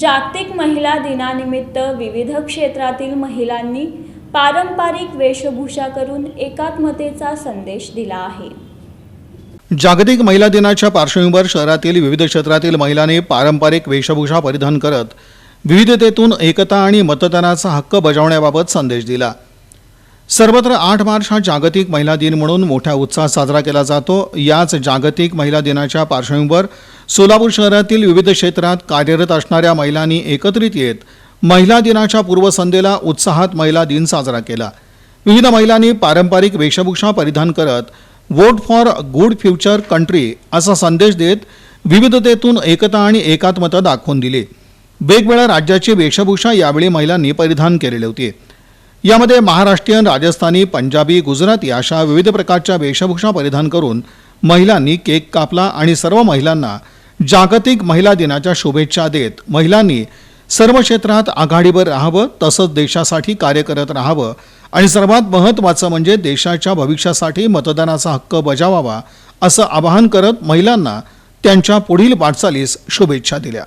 जागतिक महिला दिनानिमित्त विविध क्षेत्रातील महिलांनी पारंपरिक वेशभूषा करून एकात्मतेचा संदेश दिला आहे. जागतिक महिला दिनाच्या पार्श्वभूमीवर शहरातील विविध क्षेत्रातील महिलांनी पारंपरिक वेशभूषा परिधान करत विविधतेतून एकता आणि मतदानाचा हक्क बजावण्याबाबत संदेश दिला. सर्वत्र आठ मार्च हा जागतिक महिला दिन म्हणून मोठ्या उत्साहात साजरा केला जातो. याच जागतिक महिला दिनाच्या पार्श्वभूमीवर सोलापूर शहरातील विविध क्षेत्रात कार्यरत असणाऱ्या महिलांनी एकत्रित येत महिला दिनाच्या पूर्वसंध्येला उत्साहात महिला दिन साजरा केला. विविध महिलांनी पारंपरिक वेशभूषा परिधान करत vote for good future country असा संदेश देत विविधतेतून एकता आणि एकात्मता दाखवून दिली. वेगवेगळ्या राज्याची वेशभूषा यावेळी महिलांनी परिधान केलेली होती. यामध्ये महाराष्ट्रीयन राजस्थानी पंजाबी गुजराती अशा विविध प्रकारच्या वेशभूषा परिधान करून महिलांनी केक कापला आणि सर्व महिलांना जागतिक महिला दिनाच्या शुभेच्छा देत महिलांनी सर्व क्षेत्रात आघाडीवर राहावं तसंच देशासाठी कार्य करत राहावं आणि सर्वात महत्त्वाचं म्हणजे देशाच्या भविष्यासाठी मतदानाचा हक्क बजावावा असं आवाहन करत महिलांना त्यांच्या पुढील वाटचालीस शुभेच्छा दिल्या.